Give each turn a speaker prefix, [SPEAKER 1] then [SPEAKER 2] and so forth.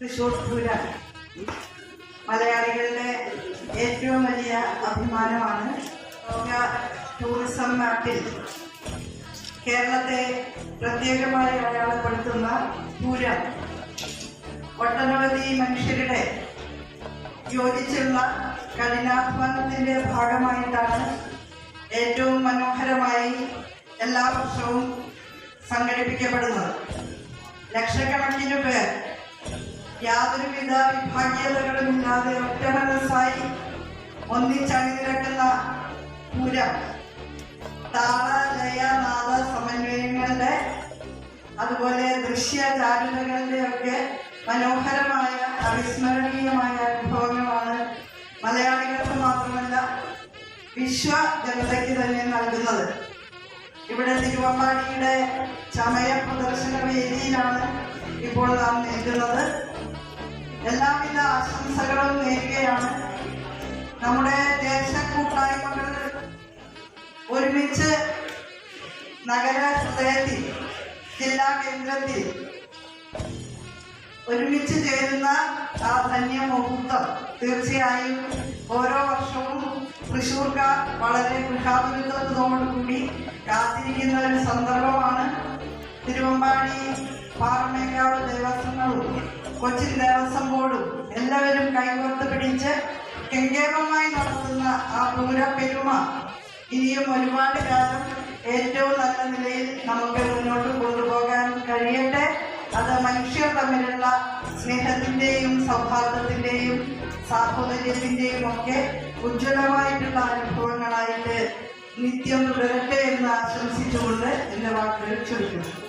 [SPEAKER 1] തൃശ്ശൂർ പൂരം മലയാളികളുടെ ഏറ്റവും വലിയ അഭിമാനമാണ് ലോക ടൂറിസം മാപ്പിൽ കേരളത്തെ പ്രത്യേകമായി അടയാളപ്പെടുത്തുന്ന പൂരം. ഒട്ടനവധി മനുഷ്യരുടെ യോജിച്ചുള്ള കഠിനാധ്വാനത്തിന്റെ ഭാഗമായിട്ടാണ് ഏറ്റവും മനോഹരമായി എല്ലാ വർഷവും സംഘടിപ്പിക്കപ്പെടുന്നത്. ലക്ഷക്കണക്കിന് യാതൊരുവിധ വിഭാഗീയതകളും ഇല്ലാതെ ഒറ്റ മനസ്സായി ഒന്നിച്ചണിനിരക്കുന്ന പൂരം. താള ലയ നാദ സമന്വയങ്ങളുടെ അതുപോലെ ദൃശ്യ ചാരുതകളുടെ ഒക്കെ മനോഹരമായ അവിസ്മരണീയമായ അനുഭവങ്ങളാണ് മലയാളികൾക്ക് മാത്രമല്ല വിശ്വ ജനതയ്ക്ക് തന്നെ നൽകുന്നത്. ഇവിടെ തിരുവമ്പാടിയുടെ ചമയ പ്രദർശന വേദിയിലാണ് ഇപ്പോൾ നാം നിൽക്കുന്നത്. എല്ലാവിധ ആശംസകളും നേരുകയാണ്. നമ്മുടെ ദേശ കൂട്ടായ്മകൾ ഒരുമിച്ച് നഗര ഹൃദയത്തിൽ ജില്ലാ കേന്ദ്രത്തിൽ ഒരുമിച്ച് ചേരുന്ന ആ ധന്യ മുഹൂർത്തം തീർച്ചയായും ഓരോ വർഷവും തൃശ്ശൂർക്കാർ വളരെ ഗൃഹാതുരത്വത്തോടുകൂടി കാത്തിരിക്കുന്ന ഒരു സന്ദർഭമാണ്. തിരുവമ്പാടി ദേവസ്വങ്ങളും കൊച്ചിൻ ദേവസ്വം ബോർഡും എല്ലാവരും കൈകോർത്ത് പിടിച്ച് കെങ്കേമമായി നടത്തുന്ന ആ പൂരപ്പെരുമ ഇനിയും ഒരുപാട് കാലം ഏറ്റവും നല്ല നിലയിൽ നമുക്ക് മുന്നോട്ട് കൊണ്ടുപോകാൻ കഴിയട്ടെ. അത് മനുഷ്യർ തമ്മിലുള്ള സ്നേഹത്തിന്റെയും സൗഹാർദ്ദത്തിന്റെയും സാഹോദര്യത്തിന്റെയും ഒക്കെ ഉജ്ജ്വലമായിട്ടുള്ള അനുഭവങ്ങളായിട്ട് നിത്യം തുടരട്ടെ എന്ന് ആശംസിച്ചുകൊണ്ട് എന്റെ വാക്കുകൾ ചുരുക്കുന്നു